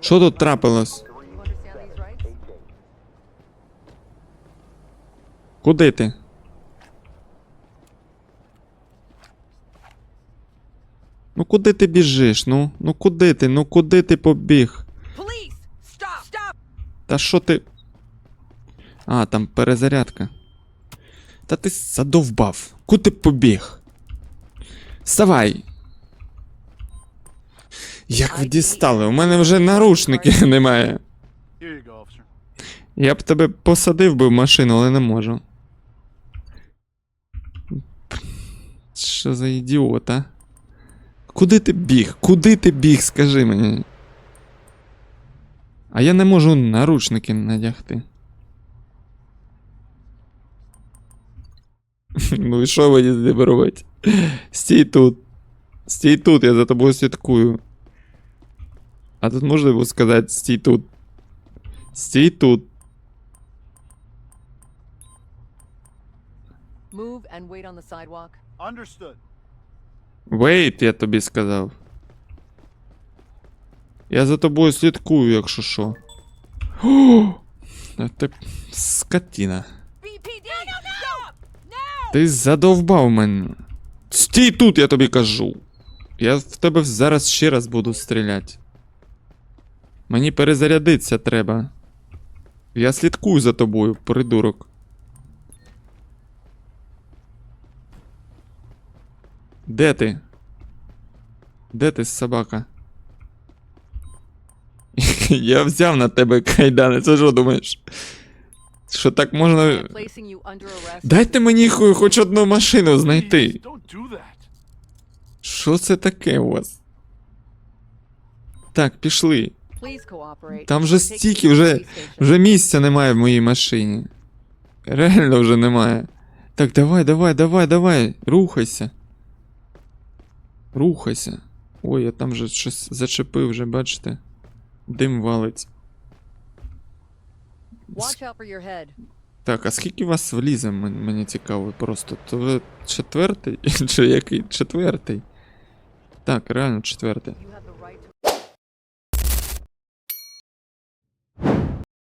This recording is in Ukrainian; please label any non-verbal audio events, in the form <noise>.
Що тут трапилось? Куди ти? Ну куди ти біжиш? Ну, ну куди ти? Ну куди ти побіг? Та що ти. А, там перезарядка. Та ти задовбав. Куди побіг? Вставай. Як ви дістали? У мене вже наручники немає. Я б тебе посадив би в машину, але не можу. Що за ідіот, а? Куди ти біг? Куди ти біг, скажи мені? А я не можу наручники надягти. <laughs> Ну і що мені з ним робити? Стій тут. Стій тут, я за тобою слідкую. А тут можна йому сказати стій тут. Стій тут. Move and wait on the sidewalk. Understood. Вейт, я тобі сказав. Я за тобою слідкую, якщо що. О! А ти скотіна. BPD! No, no, no! No! Ти задовбав мене. Стій тут, я тобі кажу. Я в тебе зараз ще раз буду стріляти. Мені перезарядитися треба. Я слідкую за тобою, придурок. Де ти? Де ти, собака? <laughs> Я взяв на тебе кайдани, це що думаєш? Що так можна. Дайте мені хоч одну машину знайти. Що це таке у вас? Так, пішли. Там вже стільки, вже, вже місця немає в моїй машині. Реально вже немає. Так, давай, давай, давай, давай. Рухайся. Рухайся. Ой, я там вже щось зачепив, вже, бачите. Дим валить. Так, а скільки вас влізе, мені цікаво просто. То ви четвертий? <laughs> Чи який? Четвертий? Так, реально четвертий.